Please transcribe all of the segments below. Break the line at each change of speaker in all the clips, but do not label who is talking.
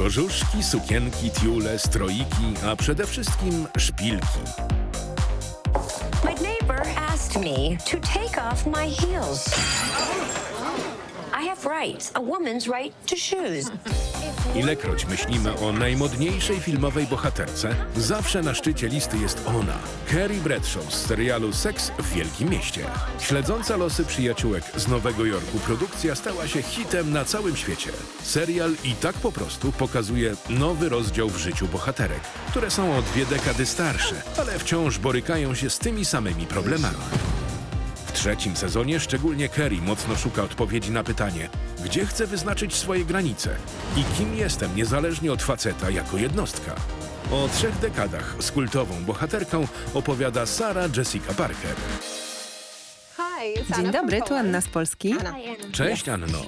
Kożuszki, sukienki, tiule, stroiki, a przede wszystkim szpilki.
My neighbor asked me to take off my heels. I have rights, a woman's right to shoes.
Ilekroć myślimy o najmodniejszej filmowej bohaterce, zawsze na szczycie listy jest ona, Carrie Bradshaw z serialu Seks w Wielkim Mieście. Śledząca losy przyjaciółek z Nowego Jorku produkcja stała się hitem na całym świecie. Serial i tak po prostu pokazuje nowy rozdział w życiu bohaterek, które są o dwie dekady starsze, ale wciąż borykają się z tymi samymi problemami. W trzecim sezonie szczególnie Kerry mocno szuka odpowiedzi na pytanie, gdzie chce wyznaczyć swoje granice i kim jestem niezależnie od faceta jako jednostka. O trzech dekadach z kultową bohaterką opowiada Sarah Jessica Parker.
Dzień dobry, tu Anna z Polski.
Cześć Anno.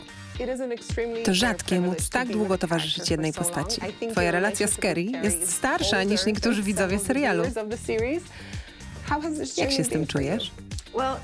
To rzadkie móc tak długo towarzyszyć jednej postaci. Twoja relacja z Kerry jest starsza niż niektórzy widzowie serialu. Jak się z tym czujesz?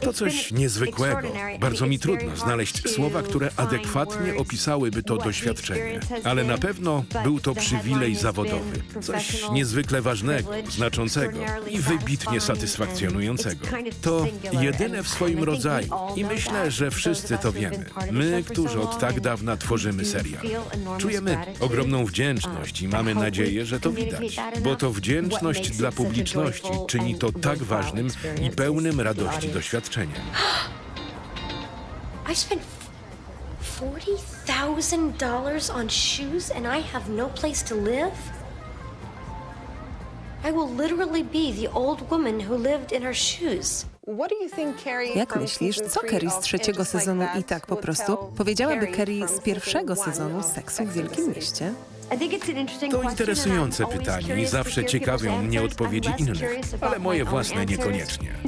To coś niezwykłego. Bardzo mi trudno znaleźć słowa, które adekwatnie opisałyby to doświadczenie. Ale na pewno był to przywilej zawodowy. Coś niezwykle ważnego, znaczącego i wybitnie satysfakcjonującego. To jedyne w swoim rodzaju i myślę, że wszyscy to wiemy. My, którzy od tak dawna tworzymy serial. Czujemy ogromną wdzięczność i mamy nadzieję, że to widać. Bo to wdzięczność dla publiczności czyni to tak ważnym i pełnym radości doświadczeniem.
I spent forty thousand dollars on shoes and I have no place to live. I will literally be the old woman who lived in her shoes.
Jak myślisz, co Kerry z trzeciego sezonu i tak po prostu powiedziałaby Kerry z pierwszego sezonu Seksu w Wielkim Mieście?
To interesujące pytanie i zawsze ciekawią mnie odpowiedzi innych, ale moje własne niekoniecznie.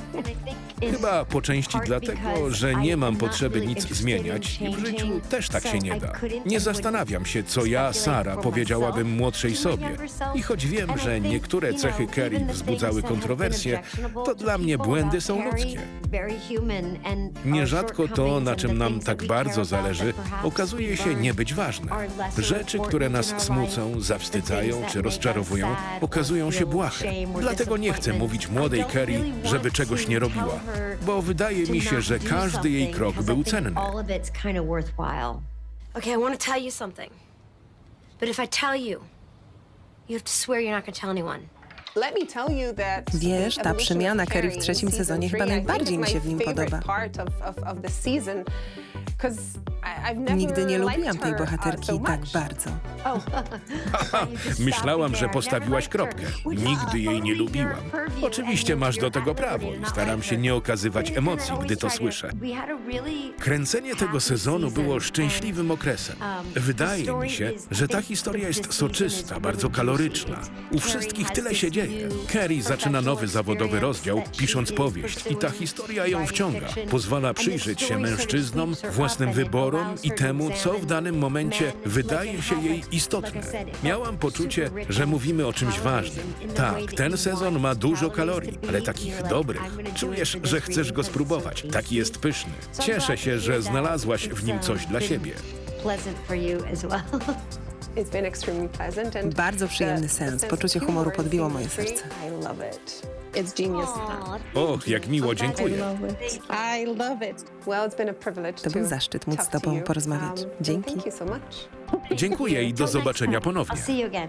Chyba po części dlatego, że nie mam potrzeby nic zmieniać i w życiu też tak się nie da. Nie zastanawiam się, co ja, Sara, powiedziałabym młodszej sobie. I choć wiem, że niektóre cechy Kerry wzbudzały kontrowersje, to dla mnie błędy są ludzkie. Nierzadko to, na czym nam tak bardzo zależy, okazuje się nie być ważne. Rzeczy, które nas smucą, zawstydzają czy rozczarowują, okazują się błahe. Dlatego nie chcę mówić młodej Kerry, żeby czegoś nie robiła, bo wydaje mi się, że każdy jej krok był cenny.
Okay, I want to tell you something. But if I tell you, you have to swear you're not going to tell anyone.
Wiesz, ta przemiana Kerry w trzecim sezonie chyba najbardziej mi się w nim podoba. Nigdy nie lubiłam tej bohaterki tak bardzo.
Myślałam, że postawiłaś kropkę. Nigdy jej nie lubiłam. Oczywiście masz do tego prawo i staram się nie okazywać emocji, gdy to słyszę. Kręcenie tego sezonu było szczęśliwym okresem. Wydaje mi się, że ta historia jest soczysta, bardzo kaloryczna. U wszystkich tyle się dzieje. Kerry zaczyna nowy zawodowy rozdział, pisząc powieść i ta historia ją wciąga. Pozwala przyjrzeć się mężczyznom, własnym wyborom i temu, co w danym momencie wydaje się jej istotne. Miałam poczucie, że mówimy o czymś ważnym. Tak, ten sezon ma dużo kalorii, ale takich dobrych. Czujesz, że chcesz go spróbować. Taki jest pyszny. Cieszę się, że znalazłaś w nim coś dla siebie.
Well.
Bardzo przyjemny sens. Poczucie humoru podbiło moje serce.
Och, jak miło, dziękuję.
To był zaszczyt móc z tobą porozmawiać. Dzięki.
Dziękuję i do zobaczenia ponownie.
See you again.